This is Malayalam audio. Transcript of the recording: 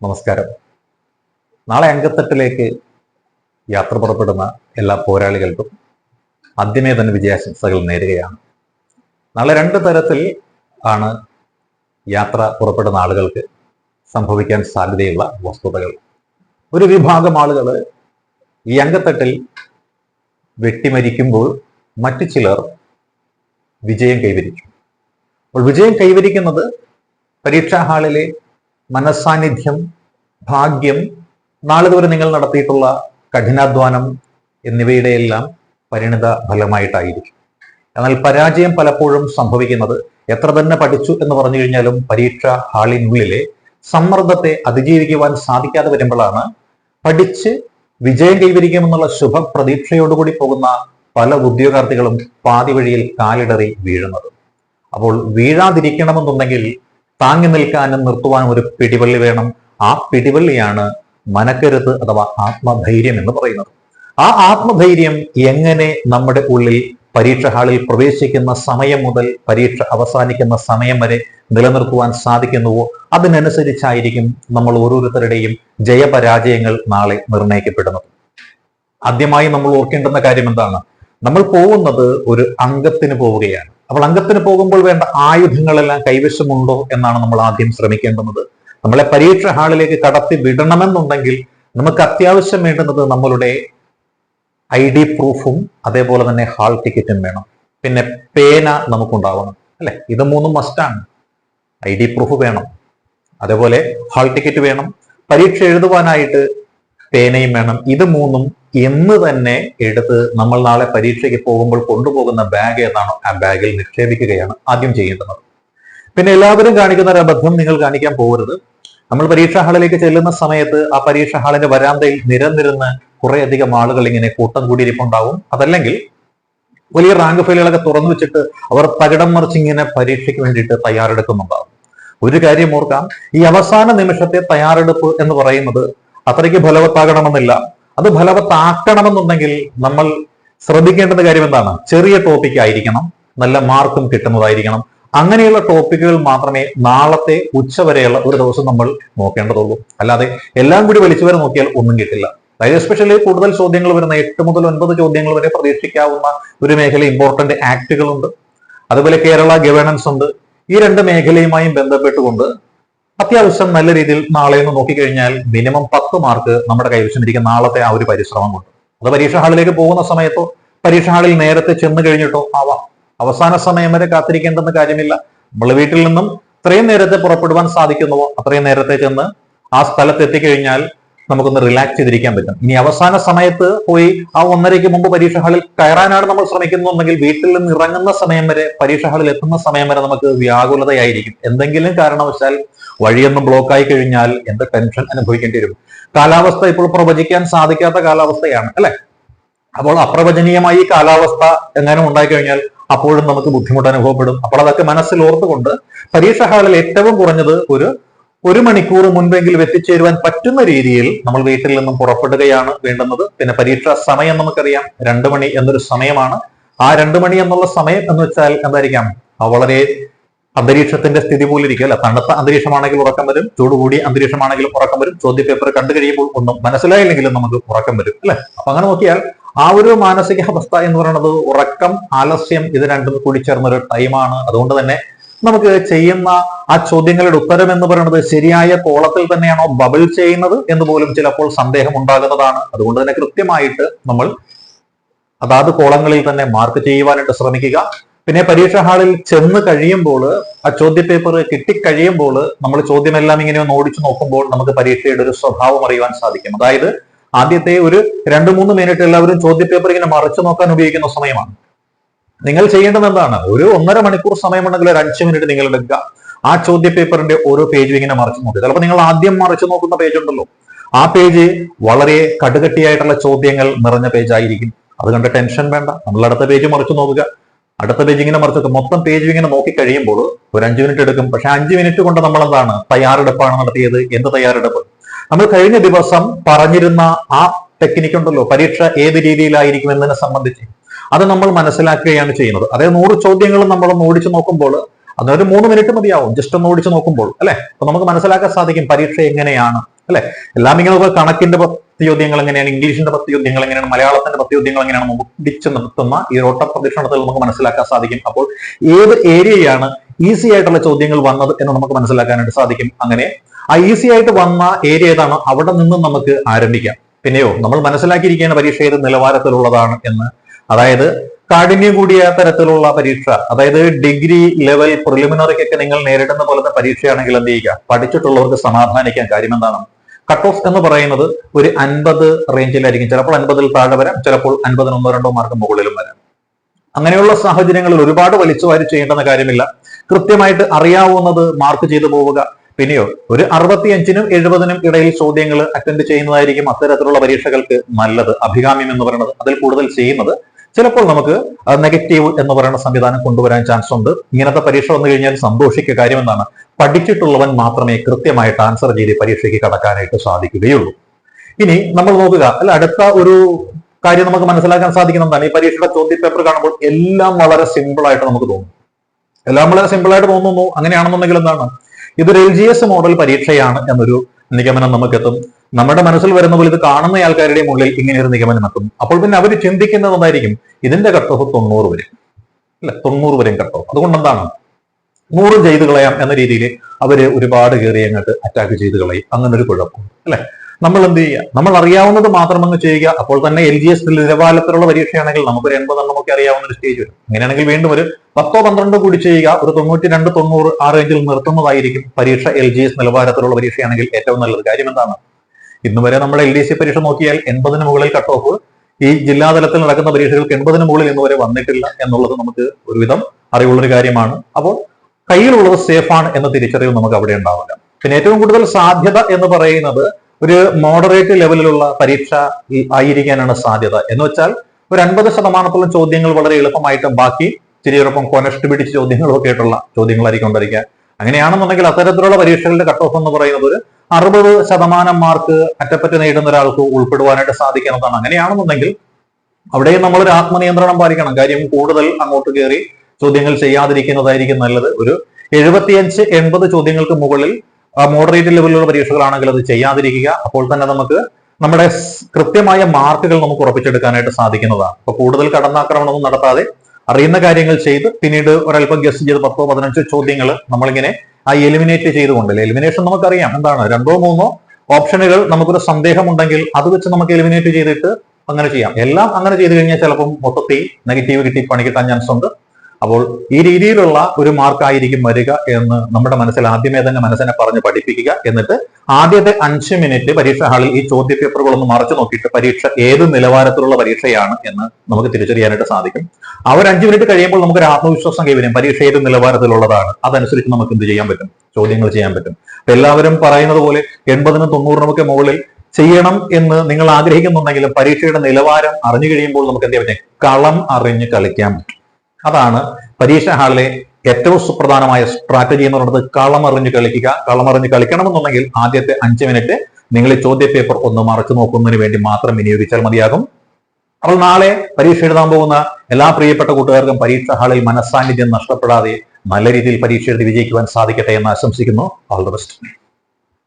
നമസ്കാരം. നാളെ അങ്കത്തട്ടിലേക്ക് യാത്ര പുറപ്പെടുന്ന എല്ലാ പോരാളികൾക്കും ആദ്യമേ തന്നെ വിജയാശംസകൾ നേരുകയാണ്. നാളെ രണ്ട് തരത്തിൽ ആണ് യാത്ര പുറപ്പെടുന്ന ആളുകൾക്ക് സംഭവിക്കാൻ സാധ്യതയുള്ള വസ്തുതകൾ. ഒരു വിഭാഗം ആളുകൾ ഈ അങ്കത്തട്ടിൽ വെട്ടിമരിക്കുമ്പോൾ മറ്റു ചിലർ വിജയം കൈവരിക്കും അപ്പോൾ വിജയം കൈവരിക്കുന്നത് പരീക്ഷാ ഹാളിലെ മനസ്സാന്നിധ്യം ഭാഗ്യം നാളിതുവരെ നിങ്ങൾ നടത്തിയിട്ടുള്ള കഠിനാധ്വാനം എന്നിവയുടെ എല്ലാം പരിണിത ഫലമായിട്ടായിരിക്കും. എന്നാൽ പരാജയം പലപ്പോഴും സംഭവിക്കുന്നത് എത്ര തന്നെ പഠിച്ചു എന്ന് പറഞ്ഞു കഴിഞ്ഞാലും പരീക്ഷ ഹാളിനുള്ളിലെ സമ്മർദ്ദത്തെ അതിജീവിക്കുവാൻ സാധിക്കാതെ വരുമ്പോഴാണ് പഠിച്ച് വിജയം കൈവരിക്കുമെന്നുള്ള ശുഭ പ്രതീക്ഷയോടുകൂടി പോകുന്ന പല ഉദ്യോഗാർത്ഥികളും പാതി വഴിയിൽ കാലിടറി വീഴുന്നത്. അപ്പോൾ വീഴാതിരിക്കണമെന്നുണ്ടെങ്കിൽ താങ്ങി നിൽക്കാനും നിർത്തുവാനും ഒരു പിടിവള്ളി വേണം. ആ പിടിവള്ളിയാണ് മനക്കരുത്ത് അഥവാ ആത്മധൈര്യം എന്ന് പറയുന്നത്. ആ ആത്മധൈര്യം എങ്ങനെ നമ്മുടെ ഉള്ളിൽ പരീക്ഷ ഹാളിൽ പ്രവേശിക്കുന്ന സമയം മുതൽ പരീക്ഷ അവസാനിക്കുന്ന സമയം വരെ നിലനിർത്തുവാൻ സാധിക്കുന്നുവോ? അതിനനുസരിച്ചായിരിക്കും നമ്മൾ ഓരോരുത്തരുടെയും ജയപരാജയങ്ങൾ നാളെ നിർണയിക്കപ്പെടുന്നത്. ആദ്യമായി നമ്മൾ ഓർക്കേണ്ടുന്ന കാര്യം എന്താണ്? നമ്മൾ പോകുന്നത് ഒരു അംഗത്തിന് പോവുകയാണ്. അപ്പോൾ അംഗത്തിന് പോകുമ്പോൾ വേണ്ട ആയുധങ്ങളെല്ലാം കൈവശമുണ്ടോ എന്നാണ് നമ്മൾ ആദ്യം ശ്രമിക്കേണ്ടുന്നത്. നമ്മളെ പരീക്ഷ ഹാളിലേക്ക് കടത്തി വിടണമെന്നുണ്ടെങ്കിൽ നമുക്ക് അത്യാവശ്യം വേണ്ടുന്നത് നമ്മളുടെ ഐ ഡി പ്രൂഫും അതേപോലെ തന്നെ ഹാൾ ടിക്കറ്റും വേണം. പിന്നെ പേന നമുക്കുണ്ടാവണം. അല്ലെ? ഇത് മൂന്നും മസ്റ്റാണ് ഐ ഡി പ്രൂഫ് വേണം. അതേപോലെ ഹാൾ ടിക്കറ്റ് വേണം. പരീക്ഷ എഴുതുവാനായിട്ട് പേനയും വേണം. ഇത് മൂന്നും എന്ന് തന്നെ എടുത്ത് നമ്മൾ നാളെ പരീക്ഷയ്ക്ക് പോകുമ്പോൾ കൊണ്ടുപോകുന്ന ബാഗ് ഏതാണോ ആ ബാഗിൽ നിക്ഷേപിക്കുകയാണ് ആദ്യം ചെയ്യേണ്ടത്. പിന്നെ എല്ലാവരും കാണിക്കുന്ന ഒരു അബദ്ധം നിങ്ങൾ കാണിക്കാൻ പോകരുത്. നമ്മൾ പരീക്ഷാ ഹാളിലേക്ക് ചെല്ലുന്ന സമയത്ത് ആ പരീക്ഷാ ഹാളിന്റെ വരാന്തയിൽ നിരന്നിരുന്ന് കുറേയധികം ആളുകൾ ഇങ്ങനെ കൂട്ടം കൂടിയിരിപ്പുണ്ടാവും. അതല്ലെങ്കിൽ വലിയ റാങ്ക് ഫയലുകളൊക്കെ തുറന്നു വെച്ചിട്ട് അവർ തകിടം മറിച്ച് ഇങ്ങനെ പരീക്ഷയ്ക്ക് വേണ്ടിയിട്ട് തയ്യാറെടുക്കുന്നുണ്ടാവും. ഒരു കാര്യം ഓർക്കാം ഈ അവസാന നിമിഷത്തെ തയ്യാറെടുപ്പ് എന്ന് പറയുന്നത് അത്രയ്ക്ക് ഫലവത്താകണമെന്നില്ല. അത് ഫലവത്താക്കണമെന്നുണ്ടെങ്കിൽ നമ്മൾ ശ്രദ്ധിക്കേണ്ടുന്ന കാര്യം എന്താണ്? ചെറിയ ടോപ്പിക് ആയിരിക്കണം. നല്ല മാർക്കും കിട്ടുന്നതായിരിക്കണം. അങ്ങനെയുള്ള ടോപ്പിക്കുകൾ മാത്രമേ നാളത്തെ ഉച്ചവരെയുള്ള ഒരു ദിവസം നമ്മൾ നോക്കേണ്ടതുള്ളൂ. അല്ലാതെ എല്ലാം കൂടി വലിച്ചു വരെ നോക്കിയാൽ ഒന്നും കിട്ടില്ല. അതായത് എസ്പെഷ്യലി കൂടുതൽ ചോദ്യങ്ങൾ വരുന്ന എട്ട് മുതൽ ഒൻപത് ചോദ്യങ്ങൾ വരെ പ്രതീക്ഷിക്കാവുന്ന ഒരു മേഖല ഇമ്പോർട്ടന്റ് ആക്ടുകളുണ്ട് അതുപോലെ കേരള ഗവേണൻസ് ഉണ്ട്. ഈ രണ്ട് മേഖലയുമായും ബന്ധപ്പെട്ടുകൊണ്ട് അത്യാവശ്യം നല്ല രീതിയിൽ നാളെ ഒന്ന് നോക്കിക്കഴിഞ്ഞാൽ മിനിമം പത്ത് മാർക്ക് നമ്മുടെ കൈവശം ഇരിക്കുന്ന നാളത്തെ ആ ഒരു പരിശ്രമം കൊണ്ട്. അത് പരീക്ഷ ഹാളിലേക്ക് പോകുന്ന സമയത്തോ പരീക്ഷ ഹാളിൽ നേരത്തെ ചെന്ന് കഴിഞ്ഞിട്ടോ ആവാം. അവസാന സമയം വരെ കാത്തിരിക്കേണ്ടെന്ന് കാര്യമില്ല. നമ്മൾ വീട്ടിൽ നിന്നും ഇത്രയും നേരത്തെ പുറപ്പെടുവാൻ സാധിക്കുന്നുവോ? അത്രയും നേരത്തെ ചെന്ന് ആ സ്ഥലത്ത് എത്തിക്കഴിഞ്ഞാൽ നമുക്കൊന്ന് റിലാക്സ് ചെയ്തിരിക്കാൻ പറ്റും. ഇനി അവസാന സമയത്ത് പോയി ആ ഒന്നരയ്ക്ക് മുമ്പ് പരീക്ഷ ഹാളിൽ കയറാനാണ് നമ്മൾ ശ്രമിക്കുന്നുണ്ടെങ്കിൽ വീട്ടിൽ നിന്ന് ഇറങ്ങുന്ന സമയം വരെ പരീക്ഷ ഹാളിൽ എത്തുന്ന സമയം വരെ നമുക്ക് വ്യാകുലതയായിരിക്കും. എന്തെങ്കിലും കാരണവശാൽ വഴിയൊന്നും ബ്ലോക്ക് ആയി കഴിഞ്ഞാൽ എന്ത് ടെൻഷൻ അനുഭവിക്കേണ്ടി വരും. കാലാവസ്ഥ ഇപ്പോൾ പ്രവചിക്കാൻ സാധിക്കാത്ത കാലാവസ്ഥയാണ് അല്ലെ? അപ്പോൾ അപ്രവചനീയമായി കാലാവസ്ഥ എങ്ങനെ ഉണ്ടായി കഴിഞ്ഞാൽ അപ്പോഴും നമുക്ക് ബുദ്ധിമുട്ട് അനുഭവപ്പെടും. അപ്പോൾ അതൊക്കെ മനസ്സിൽ ഓർത്തുകൊണ്ട് പരീക്ഷ ഹാളിൽ ഏറ്റവും കുറഞ്ഞത് ഒരു ഒരു മണിക്കൂർ മുൻപെങ്കിലും എത്തിച്ചേരുവാൻ പറ്റുന്ന രീതിയിൽ നമ്മൾ വീട്ടിൽ നിന്നും പുറപ്പെടുകയാണ് വേണ്ടുന്നത്. പിന്നെ പരീക്ഷാ സമയം നമുക്കറിയാം. രണ്ടു മണി എന്നൊരു സമയമാണ്. ആ രണ്ടു മണി എന്നുള്ള സമയം എന്ന് വെച്ചാൽ എന്തായിരിക്കാം? വളരെ അന്തരീക്ഷത്തിന്റെ സ്ഥിതി പോലെ ഇരിക്കും അല്ല? തണുത്ത അന്തരീക്ഷമാണെങ്കിൽ ഉറക്കം വരും. ചൂട് കൂടി അന്തരീക്ഷമാണെങ്കിലും ഉറക്കം വരും. ചോദ്യ പേപ്പർ കണ്ടു കഴിയുമ്പോൾ ഒന്നും മനസ്സിലായില്ലെങ്കിലും നമുക്ക് ഉറക്കം വരും അല്ലെ? അപ്പൊ അങ്ങനെ നോക്കിയാൽ ആ ഒരു മാനസിക അവസ്ഥ എന്ന് പറയുന്നത് ഉറക്കം ആലസ്യം ഇത് രണ്ടും കൂടി ചേർന്ന ഒരു ടൈമാണ് അതുകൊണ്ട് തന്നെ നമുക്ക് ചെയ്യുന്ന ആ ചോദ്യങ്ങളുടെ ഉത്തരം എന്ന് പറയുന്നത് ശരിയായ കോളത്തിൽ തന്നെയാണോ ബബിൾ ചെയ്യുന്നത് എന്ന് പോലും ചിലപ്പോൾ സന്ദേഹം ഉണ്ടാകുന്നതാണ്. അതുകൊണ്ട് തന്നെ കൃത്യമായിട്ട് നമ്മൾ അതാത് കോളങ്ങളിൽ തന്നെ മാർക്ക് ചെയ്യുവാനായിട്ട് ശ്രമിക്കുക. പിന്നെ പരീക്ഷാ ഹാളിൽ ചെന്ന് കഴിയുമ്പോൾ ആ ചോദ്യ പേപ്പർ കിട്ടിക്കഴിയുമ്പോൾ നമ്മൾ ചോദ്യമെല്ലാം ഇങ്ങനെ ഒന്ന് ഓടിച്ചു നോക്കുമ്പോൾ നമുക്ക് പരീക്ഷയുടെ ഒരു സ്വഭാവം അറിയുവാൻ സാധിക്കും. അതായത് ആദ്യത്തെ ഒരു രണ്ട് മൂന്ന് മിനിറ്റ് എല്ലാവരും ചോദ്യ പേപ്പർ ഇങ്ങനെ മറിച്ചു നോക്കാൻ ഉപയോഗിക്കുന്ന സമയമാണ്. നിങ്ങൾ ചെയ്യേണ്ടത് എന്താണ്? ഒരു ഒന്നര മണിക്കൂർ സമയമുണ്ടെങ്കിൽ ഒരു അഞ്ച് മിനിറ്റ് നിങ്ങൾ എടുക്കുക. ആ ചോദ്യ പേപ്പറിന്റെ ഓരോ പേജും ഇങ്ങനെ മറിച്ചു നോക്കുക. ചിലപ്പോൾ നിങ്ങൾ ആദ്യം മറിച്ചു നോക്കുന്ന പേജ് ഉണ്ടല്ലോ. ആ പേജ് വളരെ കടുകട്ടിയായിട്ടുള്ള ചോദ്യങ്ങൾ നിറഞ്ഞ പേജ് ആയിരിക്കും. അതുകൊണ്ട് കണ്ട് ടെൻഷൻ വേണ്ട. നമ്മൾ അടുത്ത പേജ് മറിച്ചു നോക്കുക. അടുത്ത പേജ് ഇങ്ങനെ മറിച്ചു നോക്കുക. മൊത്തം പേജ് ഇങ്ങനെ നോക്കി കഴിയുമ്പോൾ ഒരു അഞ്ച് മിനിറ്റ് എടുക്കും. പക്ഷെ അഞ്ച് മിനിറ്റ് കൊണ്ട് നമ്മൾ എന്താണ്? തയ്യാറെടുപ്പാണ് നടത്തിയത്. എന്ത് തയ്യാറെടുപ്പ്? നമ്മൾ കഴിഞ്ഞ ദിവസം പറഞ്ഞിരുന്ന ആ ടെക്നിക്ക് ഉണ്ടല്ലോ. പരീക്ഷ ഏത് രീതിയിലായിരിക്കും എന്നതിനെ സംബന്ധിച്ച്. അത് നമ്മൾ മനസ്സിലാക്കുകയാണ് ചെയ്യുന്നത്. അതായത് നൂറ് ചോദ്യങ്ങൾ നമ്മൾ ഓടിച്ചു നോക്കുമ്പോൾ അതൊരു മൂന്ന് മിനിറ്റ് മതിയാവും. ജസ്റ്റ് ഒന്ന് ഓടിച്ചു നോക്കുമ്പോൾ അല്ലെ? അപ്പൊ നമുക്ക് മനസ്സിലാക്കാൻ സാധിക്കും പരീക്ഷ എങ്ങനെയാണ് അല്ലെ? എല്ലാം ഇങ്ങനെ കണക്കിന്റെ പത്ത് ചോദ്യങ്ങൾ എങ്ങനെയാണ് ഇംഗ്ലീഷിന്റെ പത്ത് ചോദ്യങ്ങൾ എങ്ങനെയാണ് മലയാളത്തിന്റെ പത്ത് ചോദ്യങ്ങൾ എങ്ങനെയാണ് മുടിച്ച് നിർത്തുന്ന ഈ ഓട്ട പ്രദക്ഷിണത്തിൽ നമുക്ക് മനസ്സിലാക്കാൻ സാധിക്കും. അപ്പോൾ ഏത് ഏരിയയാണ് ഈസി ആയിട്ടുള്ള ചോദ്യങ്ങൾ വന്നത് എന്ന് നമുക്ക് മനസ്സിലാക്കാനായിട്ട് സാധിക്കും. അങ്ങനെ ആ ഈസി ആയിട്ട് വന്ന ഏരിയ ഏതാണ്? അവിടെ നിന്നും നമുക്ക് ആരംഭിക്കാം. പിന്നെയോ നമ്മൾ മനസ്സിലാക്കിയിരിക്കേണ്ട പരീക്ഷ ഏത് നിലവാരത്തിലുള്ളതാണ് എന്ന് അതായത് കാഠിന്യം കൂടിയ തരത്തിലുള്ള പരീക്ഷ അതായത് ഡിഗ്രി ലെവൽ പ്രിലിമിനറിക്കൊക്കെ നിങ്ങൾ നേരിടുന്ന പോലത്തെ പരീക്ഷയാണെങ്കിൽ എന്ത് ചെയ്യുക? പഠിച്ചിട്ടുള്ളവർക്ക് സമാധാനിക്കാൻ കാര്യം എന്താണ്? കട്ട് ഓഫ് എന്ന് പറയുന്നത് ഒരു അൻപത് റേഞ്ചിലായിരിക്കും ചിലപ്പോൾ അൻപതിൽ താഴെ വരാം ചിലപ്പോൾ അൻപതിന് ഒന്നോ രണ്ടോ മാർക്ക് മുകളിലും വരാം. അങ്ങനെയുള്ള സാഹചര്യങ്ങളിൽ ഒരുപാട് വലിച്ചുവാരി ചെയ്യേണ്ടെന്ന കാര്യമില്ല. കൃത്യമായിട്ട് അറിയാവുന്നത് മാർക്ക് ചെയ്തു പോവുക. പിന്നെയോ ഒരു അറുപത്തിയഞ്ചിനും എഴുപതിനും ഇടയിൽ ചോദ്യങ്ങൾ അറ്റൻഡ് ചെയ്യുന്നതായിരിക്കും അത്തരത്തിലുള്ള പരീക്ഷകൾക്ക് നല്ലത് അഭികാമ്യം എന്ന് പറയുന്നത്. അതിൽ കൂടുതൽ ചെയ്യുന്നത് ചിലപ്പോൾ നമുക്ക് നെഗറ്റീവ് എന്ന് പറയുന്ന സംവിധാനം കൊണ്ടുവരാൻ ചാൻസ് ഉണ്ട്. ഇങ്ങനത്തെ പരീക്ഷ വന്നു കഴിഞ്ഞാൽ സന്തോഷിക്കുക കാര്യം എന്താണ് പഠിച്ചിട്ടുള്ളവൻ മാത്രമേ കൃത്യമായിട്ട് ആൻസർ ചെയ്ത് പരീക്ഷയ്ക്ക് കടക്കാനായിട്ട് സാധിക്കുകയുള്ളൂ. ഇനി നമ്മൾ നോക്കുക അല്ല അടുത്ത ഒരു കാര്യം നമുക്ക് മനസ്സിലാക്കാൻ സാധിക്കുന്ന എന്താണ്? ഈ പരീക്ഷയുടെ ചോദ്യ പേപ്പർ കാണുമ്പോൾ എല്ലാം വളരെ സിമ്പിൾ ആയിട്ട് നമുക്ക് തോന്നും. എല്ലാം വളരെ സിമ്പിൾ ആയിട്ട് തോന്നുന്നു. അങ്ങനെയാണെന്നുണ്ടെങ്കിൽ എന്താണ്? ഇതൊരു എൽ ജി എസ് മോഡൽ പരീക്ഷയാണ് എന്നൊരു നിഗമനം നമുക്ക് എത്തും നമ്മുടെ മനസ്സിൽ വരുന്ന പോലെ ഇത് കാണുന്ന ആൾക്കാരുടെയും ഉള്ളിൽ ഇങ്ങനെ ഒരു നിഗമനം എത്തും അപ്പോൾ പിന്നെ അവർ ചിന്തിക്കുന്നത് എന്തായിരിക്കും ഇതിന്റെ കട്ട് ഓഫ് തൊണ്ണൂറ് വരും. അല്ലെ തൊണ്ണൂറ് വരെയും കട്ട് ഓഫ് അതുകൊണ്ട് എന്താണ്? നൂറും ചെയ്ത് കളയാം എന്ന രീതിയിൽ അവർ ഒരുപാട് കയറി അങ്ങോട്ട് അറ്റാക്ക് ചെയ്ത് കളയും. അങ്ങനെ ഒരു കുഴപ്പമുണ്ട് അല്ലെ? നമ്മൾ എന്ത് ചെയ്യുക? നമ്മൾ അറിയാവുന്നത് മാത്രം അങ്ങ് ചെയ്യുക. അപ്പോൾ തന്നെ എൽ ജി എസ് നിലവാരത്തിലുള്ള പരീക്ഷയാണെങ്കിൽ നമുക്ക് ഒരു എൺപതെണ്ണം ഒക്കെ അറിയാവുന്ന ഒരു സ്റ്റേജ് വരും. അങ്ങനെയാണെങ്കിൽ വീണ്ടും ഒരു പത്തോ പന്ത്രണ്ടോ കൂടി ചെയ്യുക. ഒരു തൊണ്ണൂറ്റി രണ്ട് തൊണ്ണൂറ് ആ റേഞ്ചിൽ നിർത്തുന്നതായിരിക്കും പരീക്ഷ എൽ ജി എസ് നിലവാരത്തിലുള്ള പരീക്ഷയാണെങ്കിൽ ഏറ്റവും നല്ലത്. കാര്യം എന്താണ്? ഇന്ന് വരെ നമ്മൾ എൽ ഡി സി പരീക്ഷ നോക്കിയാൽ എൺപതിന് മുകളിൽ കട്ട് ഓഫ് ഈ ജില്ലാതലത്തിൽ നടക്കുന്ന പരീക്ഷകൾക്ക് എൺപതിന് മുകളിൽ ഇന്ന് വരെ വന്നിട്ടില്ല എന്നുള്ളത് നമുക്ക് ഒരുവിധം അറിവുള്ളൊരു കാര്യമാണ്. അപ്പോൾ കയ്യിലുള്ളത് സേഫാണ് എന്ന തിരിച്ചറിവ് നമുക്ക് അവിടെ ഉണ്ടാവില്ല. പിന്നെ ഏറ്റവും കൂടുതൽ സാധ്യത എന്ന് പറയുന്നത് ഒരു മോഡറേറ്റ് ലെവലിലുള്ള പരീക്ഷ ആയിരിക്കാനാണ് സാധ്യത. എന്ന് വെച്ചാൽ ഒരു അൻപത് ശതമാനത്തോളം ചോദ്യങ്ങൾ വളരെ എളുപ്പമായിട്ട് ബാക്കി ചിരിയോടൊപ്പം കൊനഷ്ട് പിടിച്ച് ചോദ്യങ്ങളൊക്കെ ആയിട്ടുള്ള ചോദ്യങ്ങളായിരിക്കും ഉണ്ടായിരിക്കുക അങ്ങനെയാണെന്നുണ്ടെങ്കിൽ അത്തരത്തിലുള്ള പരീക്ഷകളുടെ കട്ട് ഓഫ് എന്ന് പറയുന്നത് ഒരു അറുപത് ശതമാനം മാർക്ക് അറ്റപ്പറ്റ നേടുന്ന ഒരാൾക്ക് ഉൾപ്പെടുവാനായിട്ട് സാധിക്കുന്നതാണ്. അങ്ങനെയാണെന്നുണ്ടെങ്കിൽ അവിടെയും ഒരു ആത്മനിയന്ത്രണം പാലിക്കണം. കാര്യം കൂടുതൽ അങ്ങോട്ട് കയറി ചോദ്യങ്ങൾ ചെയ്യാതിരിക്കുന്നതായിരിക്കും നല്ലത്. ഒരു എഴുപത്തിയഞ്ച് എൺപത് ചോദ്യങ്ങൾക്ക് മുകളിൽ മോഡറേറ്റ് ലെവലിലുള്ള പരീക്ഷകളാണെങ്കിൽ അത് ചെയ്യാതിരിക്കുക. അപ്പോൾ തന്നെ നമുക്ക് നമ്മുടെ കൃത്യമായ മാർക്കുകൾ നമുക്ക് ഉറപ്പിച്ചെടുക്കാനായിട്ട് സാധിക്കുന്നതാണ്. അപ്പൊ കൂടുതൽ കടന്നാക്രമണമൊന്നും നടത്താതെ അറിയുന്ന കാര്യങ്ങൾ ചെയ്ത് പിന്നീട് ഒരല്പം ഗസ്റ്റ് ചെയ്ത് പത്തോ പതിനഞ്ചോ ചോദ്യങ്ങൾ നമ്മളിങ്ങനെ ആ എലിമിനേറ്റ് ചെയ്തുകൊണ്ട് എലിമിനേഷൻ നമുക്കറിയാം. എന്താണ്? രണ്ടോ മൂന്നോ ഓപ്ഷനുകൾ നമുക്കൊരു സന്ദേഹമുണ്ടെങ്കിൽ അത് വെച്ച് നമുക്ക് എലിമിനേറ്റ് ചെയ്തിട്ട് അങ്ങനെ ചെയ്യാം. എല്ലാം അങ്ങനെ ചെയ്തു കഴിഞ്ഞാൽ ചിലപ്പം മൊത്തത്തിൽ നെഗറ്റീവ് കിട്ടി പണി കിട്ടാൻ ചാൻസ് ഉണ്ട്. അപ്പോൾ ഈ രീതിയിലുള്ള ഒരു മാർക്കായിരിക്കും വരിക എന്ന് നമ്മുടെ മനസ്സിൽ ആദ്യമേ തന്നെ മനസ്സിനെ പറഞ്ഞ് പഠിപ്പിക്കുക. എന്നിട്ട് ആദ്യത്തെ അഞ്ച് മിനിറ്റ് പരീക്ഷ ഹാളിൽ ഈ ചോദ്യ പേപ്പറുകളൊന്ന് മറച്ചു നോക്കിയിട്ട് പരീക്ഷ ഏത് നിലവാരത്തിലുള്ള പരീക്ഷയാണ് എന്ന് നമുക്ക് തിരിച്ചറിയാനായിട്ട് സാധിക്കും. ആ ഒരു അഞ്ച് മിനിറ്റ് കഴിയുമ്പോൾ നമുക്ക് ഒരു ആത്മവിശ്വാസം കൈവരും. പരീക്ഷ ഏത് നിലവാരത്തിലുള്ളതാണ്? അതനുസരിച്ച് നമുക്ക് എന്ത് ചെയ്യാൻ പറ്റും? ചോദ്യങ്ങൾ ചെയ്യാൻ പറ്റും. എല്ലാവരും പറയുന്നത് പോലെ എൺപതിനും തൊണ്ണൂറിനും ഒക്കെ മുകളിൽ ചെയ്യണം എന്ന് നിങ്ങൾ ആഗ്രഹിക്കുന്നുണ്ടെങ്കിലും പരീക്ഷയുടെ നിലവാരം അറിഞ്ഞു കഴിയുമ്പോൾ നമുക്ക് എന്ത് ചെയ്യാൻ പറ്റും? കളം അറിഞ്ഞ് കളിക്കാൻ പറ്റും. അതാണ് പരീക്ഷ ഹാളിലെ ഏറ്റവും സുപ്രധാനമായ സ്ട്രാറ്റജി എന്ന് പറയുന്നത് കളമറിഞ്ഞ് കളിക്കുക. കളമറിഞ്ഞ് കളിക്കണമെന്നുണ്ടെങ്കിൽ ആദ്യത്തെ അഞ്ച് മിനിറ്റ് നിങ്ങൾ ഈ ചോദ്യ പേപ്പർ ഒന്ന് മറച്ചു നോക്കുന്നതിന് വേണ്ടി മാത്രം വിനിയോഗിച്ചാൽ മതിയാകും. അപ്പോൾ നാളെ പരീക്ഷ എഴുതാൻ പോകുന്ന എല്ലാ പ്രിയപ്പെട്ട കൂട്ടുകാർക്കും പരീക്ഷ ഹാളിൽ മനസ്സാന്നിധ്യം നഷ്ടപ്പെടാതെ നല്ല രീതിയിൽ പരീക്ഷ എഴുതി വിജയിക്കുവാൻ സാധിക്കട്ടെ എന്ന് ആശംസിക്കുന്നു. All the best